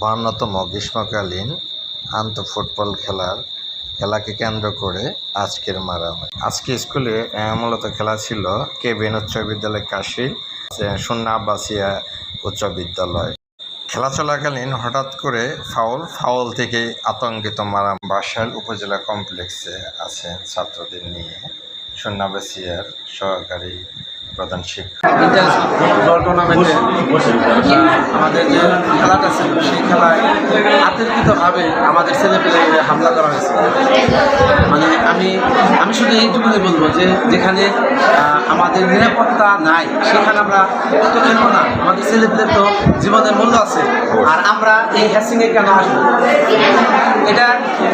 বাহান্নতম গ্রীষ্মকালীন আন্ত ফুটবল খেলার খেলাকে কেন্দ্র করে আজকের মারামারি। আজকে স্কুলে মূলত খেলা ছিল কেবিন উচ্চ বিদ্যালয় কাশী শূন্য আব্বাসিয়া উচ্চ বিদ্যালয়। খেলা চলাকালীন হঠাৎ করে ফাউল ফাউল থেকে আতঙ্কিত মারা বাসাইল উপজেলা কমপ্লেক্সে আছেন ছাত্রদের নিয়ে। সন্ন্যাবাসিয়ার সহকারী প্রধান টুর্নামেন্টে আমাদের যে খেলাটা ছিল, সেই আমাদের হামলা করা হয়েছে। মানে আমি আমি শুধু এইটুকুনি বলব যে যেখানে আমাদের নিরাপত্তা নাই, সেখানে আমরা তো খেলব না। আমাদের ছেলেপেলের তো জীবনের মূল্য আছে। আর আমরা এই হ্যাসিংয়ে কেন আসব? এটা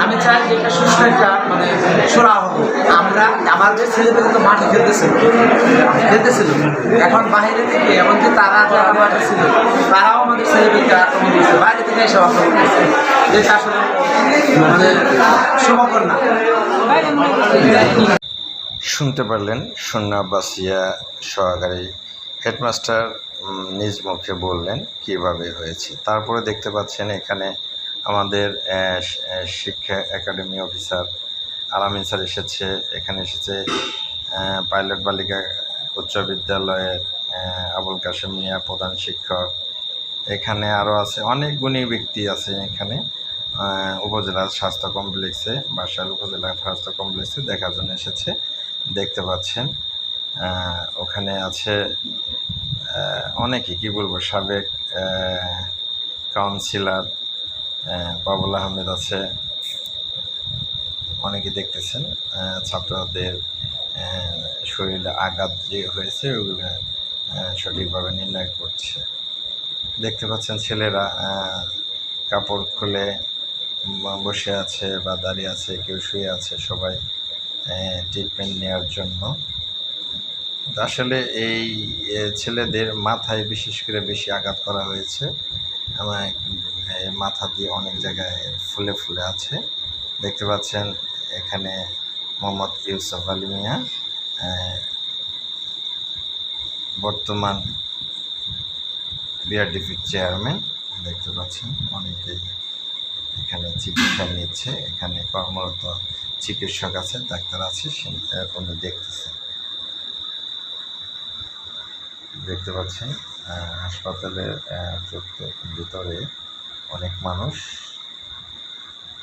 আমি চাই যে এটা সুস্থ একটা মানে সোরা হব আমরা আমাদের ছেলেপেলে তো মাঠে খেলতেছিল খেলতেছিল। এখন বাইরে থেকে, এমনকি তারা যারা মাঠে ছিল, তারাও আমাদের ছেলেপেলকে আক্রমণ করছে। বাইরে থেকে এসে আক্রমণ করছে। যেটা আসলে মানে শুভকর না শুনতে পারলেন সন্ন্যাবাসিয়া সহকারী হেডমাস্টার নিজ মুখে বললেন কীভাবে হয়েছে। তারপরে দেখতে পাচ্ছেন এখানে আমাদের শিক্ষা একাডেমি অফিসার আলামিন স্যার এসেছে, এখানে এসেছে পাইলট বালিকা উচ্চ বিদ্যালয়ের আবুল কাশেম মিয়া প্রধান শিক্ষক। এখানে আরও আছে, অনেক গুণী ব্যক্তি আছে এখানে উপজেলা স্বাস্থ্য কমপ্লেক্সে বাসাল উপজেলা স্বাস্থ্য কমপ্লেক্সে দেখার জন্য এসেছে, দেখতে পাচ্ছেন। ওখানে আছে অনেকে কি বলব, সাবেক কাউন্সিলর বাবুল আহমেদ আছে অনেকে দেখতেছেন ছাত্রদের শরীরে আঘাত যে হয়েছে, ওগুলো সঠিকভাবে নির্ণয় করছে। দেখতে পাচ্ছেন ছেলেরা কাপড় খুলে বসে আছে বা দাঁড়িয়ে আছে, কেউ শুয়ে আছে সবাই ট্রিটমেন্ট নেওয়ার জন্য। আসলে এই ছেলেদের মাথায় বিশেষ করে বেশি আঘাত করা হয়েছে। আমার মাথা দিয়ে অনেক জায়গায় ফুলে ফুলে আছে। দেখতে পাচ্ছেন এখানে মোহাম্মদ ইউসুফ আলী মিয়া বর্তমান বিআরডিপির চেয়ারম্যান। দেখতে পাচ্ছেন অনেকেই এখানে চিকিৎসা নিচ্ছে, এখানে কর্মরত চিকিৎসক আছে, ডাক্তার আছে, সে উনি দেখতেছেন দেখতে পাচ্ছেন হাসপাতালের ভিতরে অনেক মানুষ।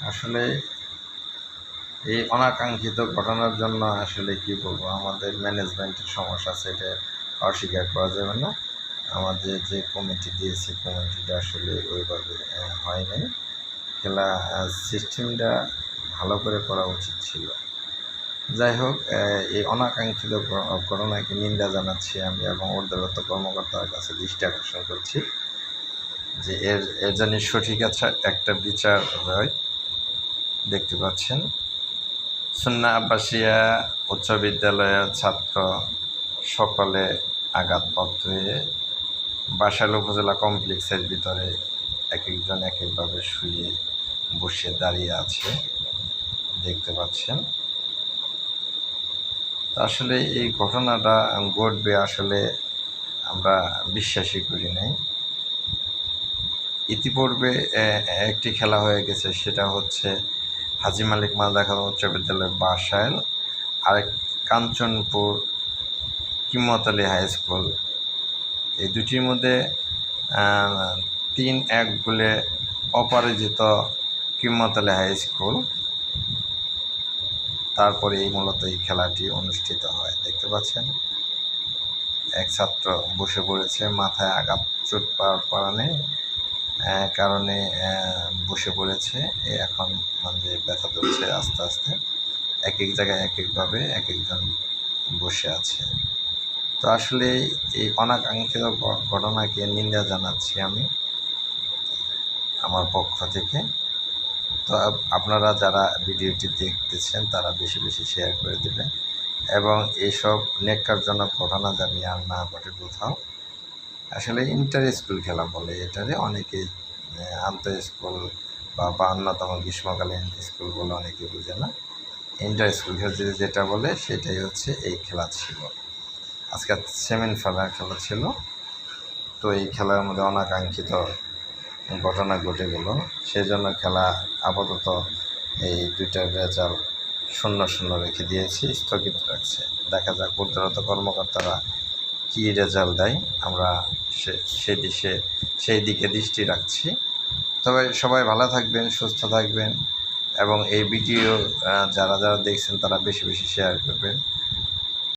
আসলে এই অনাকাঙ্ক্ষিত ঘটনার জন্য আসলে কি বলব? আমাদের ম্যানেজমেন্টের সমস্যা সেটা অস্বীকার করা যাবে না। আমাদের যে কমিটি দিয়েছে, কমিটিটা আসলে ওইভাবে হয় নাই খেলা সিস্টেমটা ভালো করে করা উচিত ছিল। যাই হোক এই অনাকাঙ্ক্ষিত ঘটনাকে নিন্দা জানাচ্ছি আমি এবং ঊর্ধ্বগত কর্মকর্তার কাছে দৃষ্টি আকর্ষণ করছি যে এর এর জন্য সঠিক আছে একটা বিচার হয়। দেখতে পাচ্ছেন। সুন্না আব্বাসিয়া উচ্চ বিদ্যালয়ের ছাত্র সকলে আঘাতপ্রাপ্ত হয়ে বাসাইল উপজেলা কমপ্লেক্সের ভিতরে এক একজন এক একভাবে শুয়ে বসে দাঁড়িয়ে আছে। দেখতে পাচ্ছেন। আসলে এই ঘটনাটা ঘটবে আসলে আমরা বিশ্বাসই করি নাই। ইতিপূর্বে একটি খেলা হয়ে গেছে, সেটা হচ্ছে হাজি মালিক মালদা খান উচ্চ বিদ্যালয় বাসাইল আরেক কাঞ্চনপুর কিম্মত আলী হাই স্কুল। এই দুটির মধ্যে তিন এক গোলে অপরাজিত কিম্মত আলী হাই স্কুল। তারপরে এই মূলত এই খেলাটি অনুষ্ঠিত হয়। দেখতে পাচ্ছেন, এক ছাত্র বসে পড়েছে, মাথায় আঘাত চোট পাওয়ার কারণে কারণে বসে পড়েছে। এখন মানে ব্যথা ধরছে আস্তে আস্তে। এক এক জায়গায় এক একভাবে এক একজন বসে আছে। তো আসলে এই অনাকাঙ্ক্ষিত ঘটনাকে নিন্দা জানাচ্ছি আমি, আমার পক্ষ থেকে। তো আপনারা যারা ভিডিওটি দেখতেছেন, তারা বেশি বেশি শেয়ার করে দেবেন। এবং এইসব নেককারজনক ঘটনা জানি আর না ঘটে কোথাও আসলে ইন্টার স্কুল খেলা বলে এটারে অনেকে আন্তঃ স্কুল বা বান্নতম গ্রীষ্মকালীন স্কুল বলে অনেকে বোঝে না। ইন্টার স্কুল খেলা যেটা বলে সেটাই হচ্ছে এই খেলা ছিল। আজকে সেমিফাইনাল খেলা ছিল। তো এই খেলার মধ্যে অনাকাঙ্ক্ষিত ঘটনা ঘটে গেল। সেজন্য খেলা আপাতত এই দুইটার রেজাল্ট শূন্য শূন্য রেখে দিয়েছি, স্থগিত রাখছে। দেখা যাক উদ্ধারত কর্মকর্তারা কী রেজাল্ট দেয়, আমরা সে সেই দিশে, সেই দিকে দৃষ্টি রাখছি। তবে সবাই ভালো থাকবেন, সুস্থ থাকবেন এবং এই ভিডিও যারা যারা দেখছেন তারা বেশি বেশি শেয়ার করবেন।